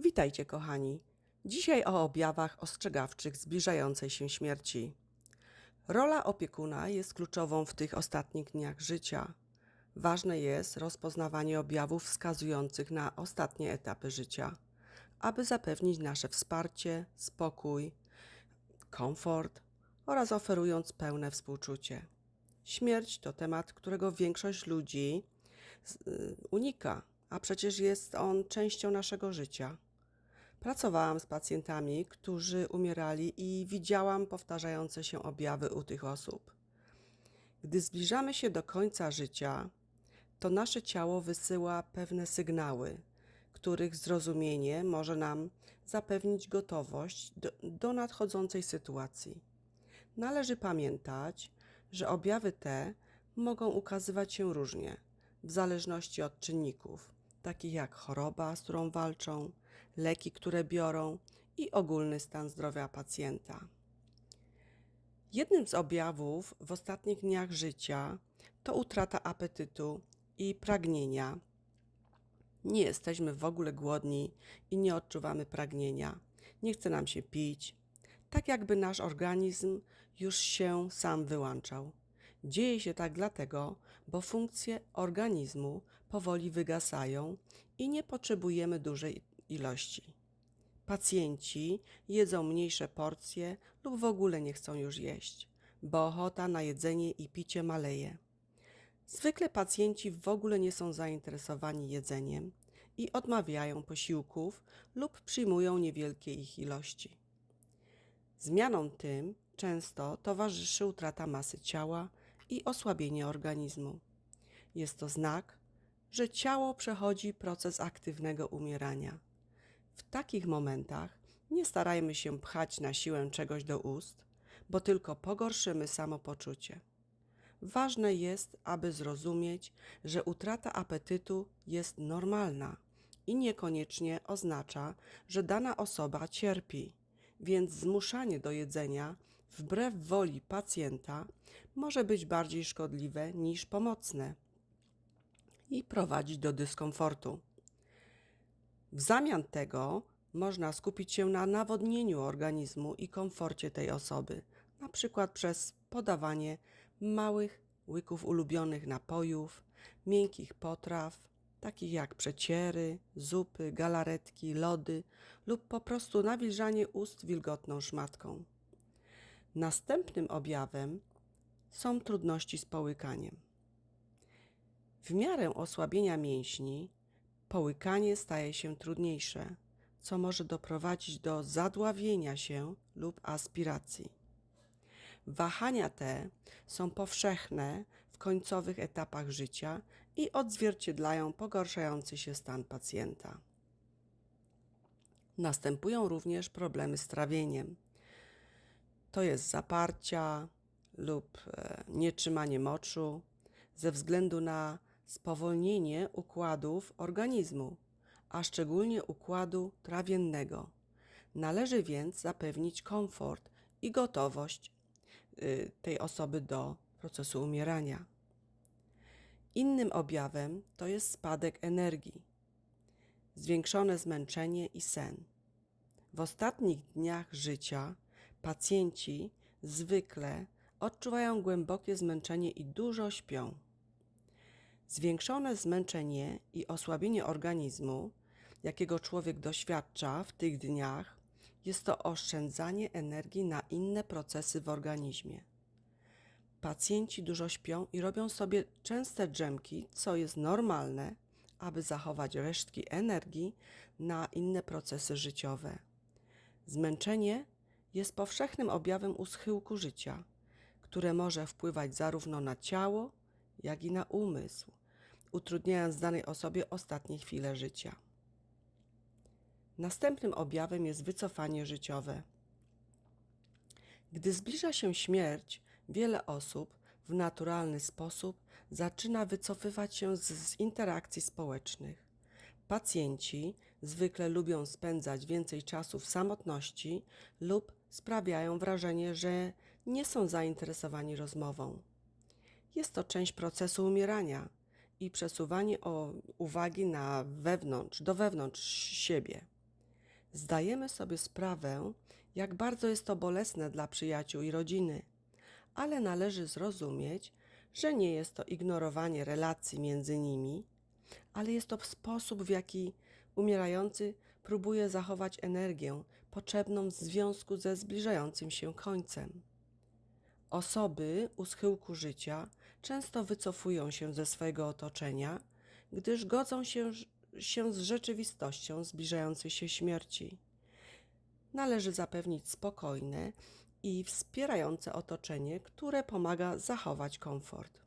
Witajcie, kochani. Dzisiaj o objawach ostrzegawczych zbliżającej się śmierci. Rola opiekuna jest kluczową w tych ostatnich dniach życia. Ważne jest rozpoznawanie objawów wskazujących na ostatnie etapy życia, aby zapewnić nasze wsparcie, spokój, komfort oraz oferując pełne współczucie. Śmierć to temat, którego większość ludzi y, unika, a przecież jest on częścią naszego życia. Pracowałam z pacjentami, którzy umierali i widziałam powtarzające się objawy u tych osób. Gdy zbliżamy się do końca życia, to nasze ciało wysyła pewne sygnały, których zrozumienie może nam zapewnić gotowość do, do nadchodzącej sytuacji. Należy pamiętać, że objawy te mogą ukazywać się różnie, w zależności od czynników, takich jak choroba, z którą walczą, leki, które biorą i ogólny stan zdrowia pacjenta. Jednym z objawów w ostatnich dniach życia to utrata apetytu i pragnienia. Nie jesteśmy w ogóle głodni i nie odczuwamy pragnienia. Nie chce nam się pić, tak jakby nasz organizm już się sam wyłączał. Dzieje się tak dlatego, bo funkcje organizmu powoli wygasają i nie potrzebujemy dużej ilości. Pacjenci jedzą mniejsze porcje lub w ogóle nie chcą już jeść, bo ochota na jedzenie i picie maleje. Zwykle pacjenci w ogóle nie są zainteresowani jedzeniem i odmawiają posiłków lub przyjmują niewielkie ich ilości. Zmianom tym często towarzyszy utrata masy ciała i osłabienie organizmu. Jest to znak, że ciało przechodzi proces aktywnego umierania. W takich momentach nie starajmy się pchać na siłę czegoś do ust, bo tylko pogorszymy samopoczucie. Ważne jest, aby zrozumieć, że utrata apetytu jest normalna i niekoniecznie oznacza, że dana osoba cierpi, więc zmuszanie do jedzenia wbrew woli pacjenta może być bardziej szkodliwe niż pomocne i prowadzić do dyskomfortu. W zamian tego można skupić się na nawodnieniu organizmu i komforcie tej osoby, na przykład przez podawanie małych łyków ulubionych napojów, miękkich potraw, takich jak przeciery, zupy, galaretki, lody lub po prostu nawilżanie ust wilgotną szmatką. Następnym objawem są trudności z połykaniem. W miarę osłabienia mięśni połykanie staje się trudniejsze, co może doprowadzić do zadławienia się lub aspiracji. Wahania te są powszechne w końcowych etapach życia i odzwierciedlają pogarszający się stan pacjenta. Następują również problemy z trawieniem. To jest zaparcia lub e, nietrzymanie moczu ze względu na spowolnienie układów organizmu, a szczególnie układu trawiennego. Należy więc zapewnić komfort i gotowość y, tej osoby do procesu umierania. Innym objawem to jest spadek energii, zwiększone zmęczenie i sen. W ostatnich dniach życia pacjenci zwykle odczuwają głębokie zmęczenie i dużo śpią. Zwiększone zmęczenie i osłabienie organizmu, jakiego człowiek doświadcza w tych dniach, jest to oszczędzanie energii na inne procesy w organizmie. Pacjenci dużo śpią i robią sobie częste drzemki, co jest normalne, aby zachować resztki energii na inne procesy życiowe. Zmęczenie jest powszechnym objawem u schyłku życia, które może wpływać zarówno na ciało, jak i na umysł, utrudniając danej osobie ostatnie chwile życia. Następnym objawem jest wycofanie życiowe. Gdy zbliża się śmierć, wiele osób w naturalny sposób zaczyna wycofywać się z, z interakcji społecznych. Pacjenci zwykle lubią spędzać więcej czasu w samotności lub sprawiają wrażenie, że nie są zainteresowani rozmową. Jest to część procesu umierania i przesuwanie o uwagi na wewnątrz, do wewnątrz siebie. Zdajemy sobie sprawę, jak bardzo jest to bolesne dla przyjaciół i rodziny, ale należy zrozumieć, że nie jest to ignorowanie relacji między nimi, ale jest to sposób, w jaki umierający próbuje zachować energię potrzebną w związku ze zbliżającym się końcem. Osoby u schyłku życia często wycofują się ze swojego otoczenia, gdyż godzą się, się z rzeczywistością zbliżającej się śmierci. Należy zapewnić spokojne i wspierające otoczenie, które pomaga zachować komfort.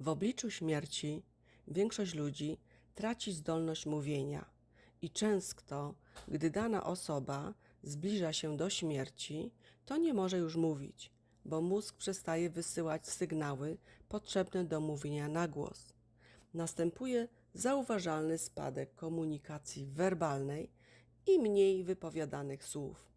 W obliczu śmierci większość ludzi traci zdolność mówienia i często, gdy dana osoba zbliża się do śmierci, to nie może już mówić, bo mózg przestaje wysyłać sygnały potrzebne do mówienia na głos. Następuje zauważalny spadek komunikacji werbalnej i mniej wypowiadanych słów.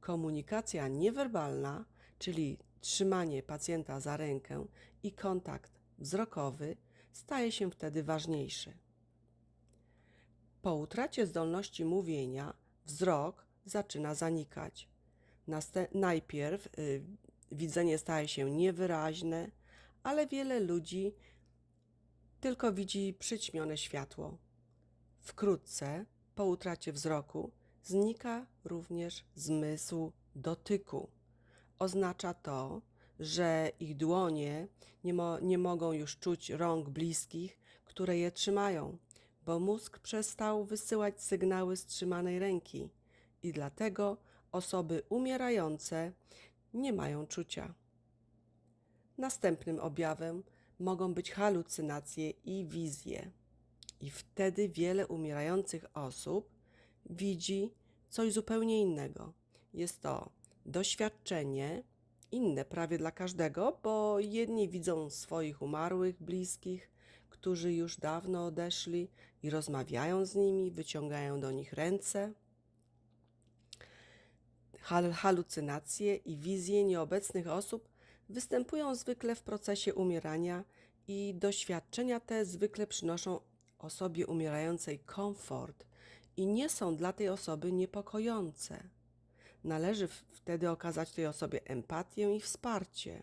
Komunikacja niewerbalna, czyli trzymanie pacjenta za rękę i kontakt wzrokowy, staje się wtedy ważniejszy. Po utracie zdolności mówienia, wzrok zaczyna zanikać. Najpierw y, widzenie staje się niewyraźne, ale wiele ludzi tylko widzi przyćmione światło. Wkrótce, po utracie wzroku, znika również zmysł dotyku. Oznacza to, że ich dłonie nie, mo- nie mogą już czuć rąk bliskich, które je trzymają, bo mózg przestał wysyłać sygnały z trzymanej ręki i dlatego osoby umierające nie mają czucia. Następnym objawem mogą być halucynacje i wizje. I wtedy wiele umierających osób widzi coś zupełnie innego. Jest to doświadczenie, inne prawie dla każdego, bo jedni widzą swoich umarłych bliskich, którzy już dawno odeszli i rozmawiają z nimi, wyciągają do nich ręce. Hal halucynacje i wizje nieobecnych osób występują zwykle w procesie umierania i doświadczenia te zwykle przynoszą osobie umierającej komfort i nie są dla tej osoby niepokojące. Należy wtedy okazać tej osobie empatię i wsparcie.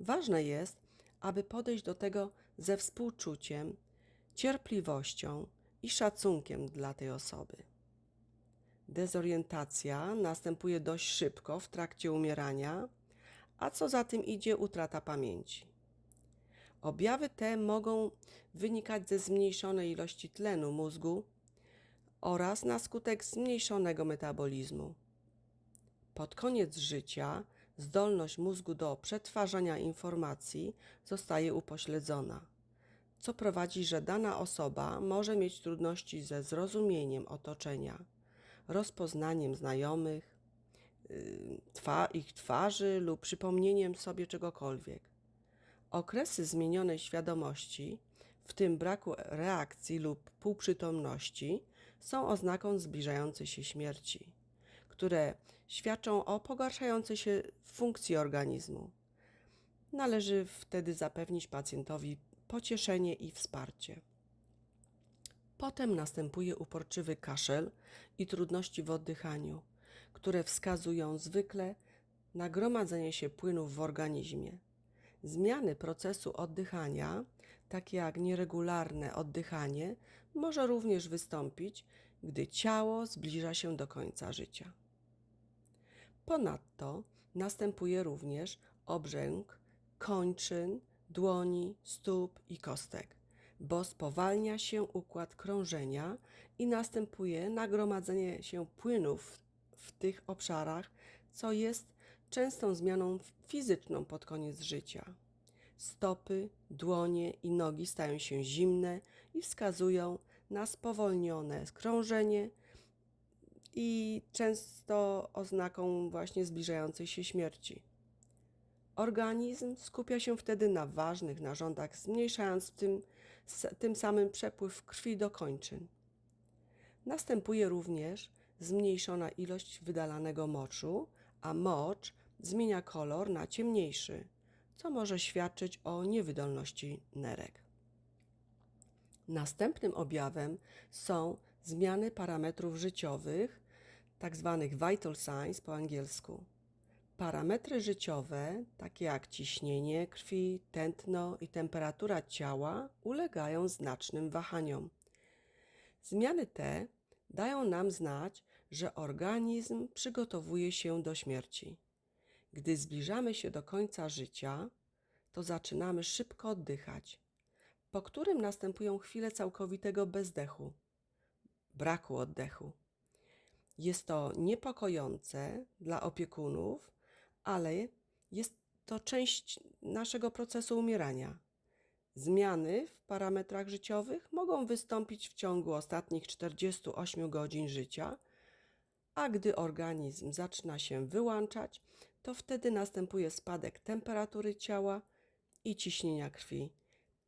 Ważne jest, aby podejść do tego ze współczuciem, cierpliwością i szacunkiem dla tej osoby. Dezorientacja następuje dość szybko w trakcie umierania, a co za tym idzie utrata pamięci. Objawy te mogą wynikać ze zmniejszonej ilości tlenu mózgu oraz na skutek zmniejszonego metabolizmu. Pod koniec życia zdolność mózgu do przetwarzania informacji zostaje upośledzona, co prowadzi, że dana osoba może mieć trudności ze zrozumieniem otoczenia, rozpoznaniem znajomych, y, twa, ich twarzy lub przypomnieniem sobie czegokolwiek. Okresy zmienionej świadomości, w tym braku reakcji lub półprzytomności, są oznaką zbliżającej się śmierci, które świadczą o pogarszającej się funkcji organizmu. Należy wtedy zapewnić pacjentowi pocieszenie i wsparcie. Potem następuje uporczywy kaszel i trudności w oddychaniu, które wskazują zwykle na gromadzenie się płynów w organizmie. Zmiany procesu oddychania, takie jak nieregularne oddychanie, może również wystąpić, gdy ciało zbliża się do końca życia. Ponadto następuje również obrzęk kończyn, dłoni, stóp i kostek, bo spowalnia się układ krążenia i następuje nagromadzenie się płynów w tych obszarach, co jest częstą zmianą fizyczną pod koniec życia. Stopy, dłonie i nogi stają się zimne i wskazują na spowolnione krążenie i często oznaką właśnie zbliżającej się śmierci. Organizm skupia się wtedy na ważnych narządach, zmniejszając tym, tym samym przepływ krwi do kończyn. Następuje również zmniejszona ilość wydalanego moczu, a mocz zmienia kolor na ciemniejszy, co może świadczyć o niewydolności nerek. Następnym objawem są zmiany parametrów życiowych, tak zwanych vital signs po angielsku. Parametry życiowe, takie jak ciśnienie krwi, tętno i temperatura ciała, ulegają znacznym wahaniom. Zmiany te dają nam znać, że organizm przygotowuje się do śmierci. Gdy zbliżamy się do końca życia, to zaczynamy szybko oddychać, po którym następują chwile całkowitego bezdechu, braku oddechu. Jest to niepokojące dla opiekunów, ale jest to część naszego procesu umierania. Zmiany w parametrach życiowych mogą wystąpić w ciągu ostatnich 48 godzin życia, a gdy organizm zaczyna się wyłączać, to wtedy następuje spadek temperatury ciała i ciśnienia krwi.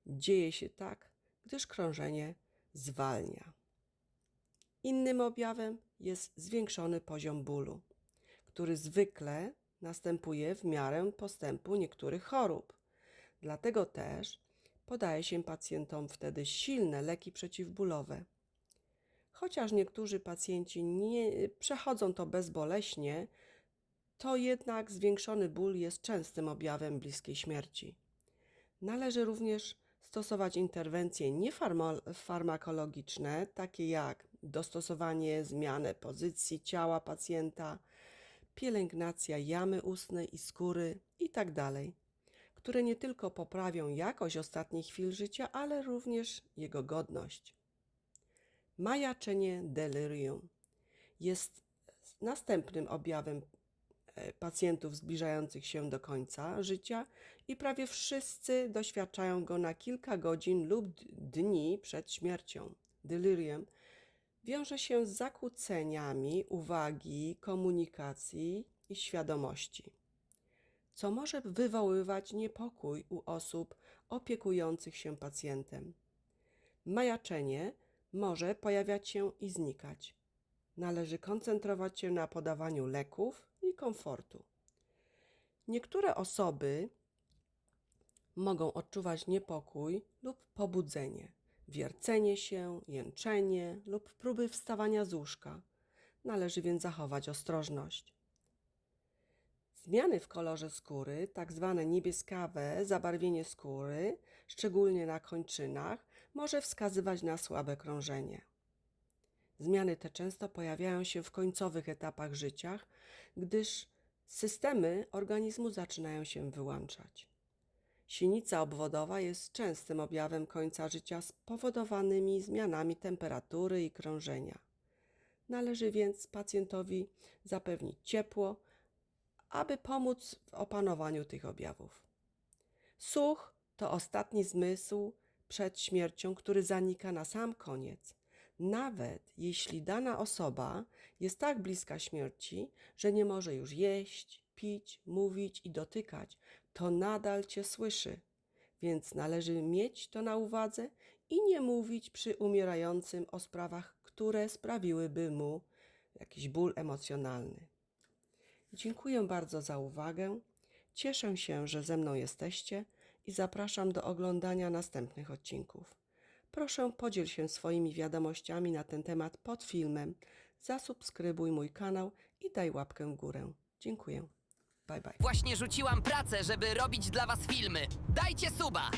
Dzieje się tak, gdyż krążenie zwalnia. Innym objawem jest zwiększony poziom bólu, który zwykle następuje w miarę postępu niektórych chorób. Dlatego też podaje się pacjentom wtedy silne leki przeciwbólowe. Chociaż niektórzy pacjenci nie przechodzą to bezboleśnie, to jednak zwiększony ból jest częstym objawem bliskiej śmierci. Należy również stosować interwencje niefarmakologiczne, takie jak dostosowanie, zmianę pozycji ciała pacjenta, pielęgnacja jamy ustnej i skóry itd., które nie tylko poprawią jakość ostatnich chwil życia, ale również jego godność. Majaczenie delirium jest następnym objawem e, pacjentów zbliżających się do końca życia i prawie wszyscy doświadczają go na kilka godzin lub dni przed śmiercią. Delirium wiąże się z zakłóceniami uwagi, komunikacji i świadomości, co może wywoływać niepokój u osób opiekujących się pacjentem. Majaczenie może pojawiać się i znikać. Należy koncentrować się na podawaniu leków i komfortu. Niektóre osoby mogą odczuwać niepokój lub pobudzenie, wiercenie się, jęczenie lub próby wstawania z łóżka. Należy więc zachować ostrożność. Zmiany w kolorze skóry, tak zwane niebieskawe zabarwienie skóry, szczególnie na kończynach, może wskazywać na słabe krążenie. Zmiany te często pojawiają się w końcowych etapach życia, gdyż systemy organizmu zaczynają się wyłączać. Sinica obwodowa jest częstym objawem końca życia spowodowanymi zmianami temperatury i krążenia. Należy więc pacjentowi zapewnić ciepło, aby pomóc w opanowaniu tych objawów. Słuch to ostatni zmysł przed śmiercią, który zanika na sam koniec. Nawet jeśli dana osoba jest tak bliska śmierci, że nie może już jeść, pić, mówić i dotykać, to nadal cię słyszy. Więc należy mieć to na uwadze i nie mówić przy umierającym o sprawach, które sprawiłyby mu jakiś ból emocjonalny. Dziękuję bardzo za uwagę. Cieszę się, że ze mną jesteście i zapraszam do oglądania następnych odcinków. Proszę podziel się swoimi wiadomościami na ten temat pod filmem, zasubskrybuj mój kanał i daj łapkę w górę. Dziękuję. Bye bye. Właśnie rzuciłam pracę, żeby robić dla was filmy. Dajcie suba!